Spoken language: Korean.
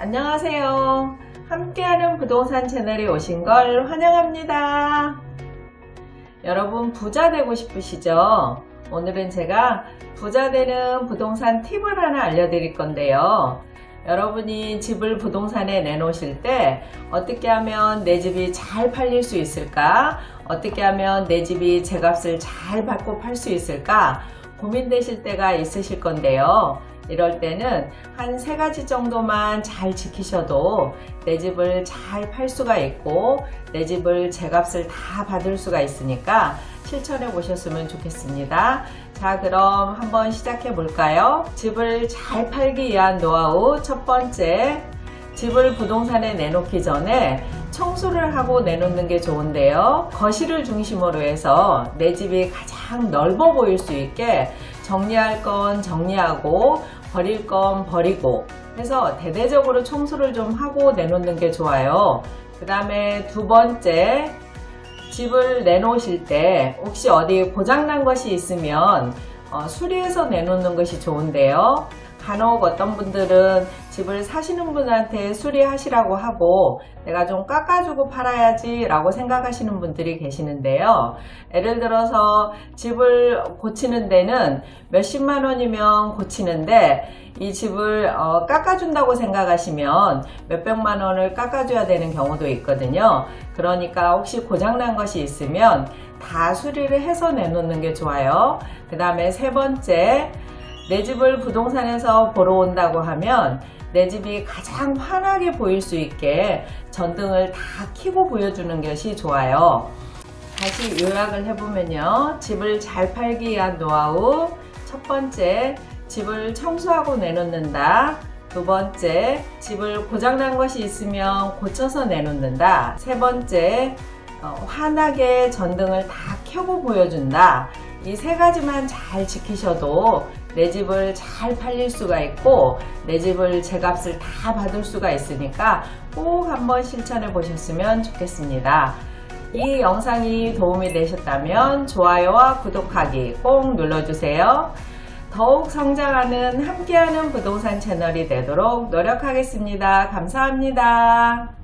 안녕하세요. 함께하는 부동산 채널에 오신 걸 환영합니다. 여러분 부자 되고 싶으시죠? 오늘은 제가 부자 되는 부동산 팁을 하나 알려드릴 건데요. 여러분이 집을 부동산에 내놓으실 때 어떻게 하면 내 집이 잘 팔릴 수 있을까? 어떻게 하면 내 집이 제 값을 잘 받고 팔 수 있을까? 고민되실 때가 있으실 건데요. 이럴 때는 한 세 가지 정도만 잘 지키셔도 내 집을 잘 팔 수가 있고 내 집을 제 값을 다 받을 수가 있으니까 실천해 보셨으면 좋겠습니다. 자, 그럼 한번 시작해 볼까요? 집을 잘 팔기 위한 노하우 첫 번째. 집을 부동산에 내놓기 전에 청소를 하고 내놓는 게 좋은데요. 거실을 중심으로 해서 내 집이 가장 넓어 보일 수 있게 정리할 건 정리하고 버릴 건 버리고 해서 대대적으로 청소를 좀 하고 내놓는 게 좋아요. 그 다음에 두 번째, 집을 내놓으실 때 혹시 어디 고장난 것이 있으면 어, 수리해서 내놓는 것이 좋은데요. 간혹 어떤 분들은 집을 사시는 분한테 수리하시라고 하고 내가 좀 깎아주고 팔아야지 라고 생각하시는 분들이 계시는데요. 예를 들어서 집을 고치는 데는 몇십만 원이면 고치는데 이 집을 어, 깎아준다고 생각하시면 몇백만 원을 깎아줘야 되는 경우도 있거든요. 그러니까 혹시 고장난 것이 있으면 다 수리를 해서 내놓는 게 좋아요. 그 다음에 세 번째, 내 집을 부동산에서 보러 온다고 하면 내 집이 가장 환하게 보일 수 있게 전등을 다 켜고 보여주는 것이 좋아요. 다시 요약을 해보면요. 집을 잘 팔기 위한 노하우. 첫 번째, 집을 청소하고 내놓는다. 두 번째, 집을 고장난 것이 있으면 고쳐서 내놓는다. 세 번째, 어, 환하게 전등을 다 켜고 보여준다. 이 세 가지만 잘 지키셔도 내 집을 잘 팔릴 수가 있고 내 집을 제 값을 다 받을 수가 있으니까 꼭 한번 실천해 보셨으면 좋겠습니다. 이 영상이 도움이 되셨다면 좋아요와 구독하기 꼭 눌러주세요. 더욱 성장하는 함께하는 부동산 채널이 되도록 노력하겠습니다. 감사합니다.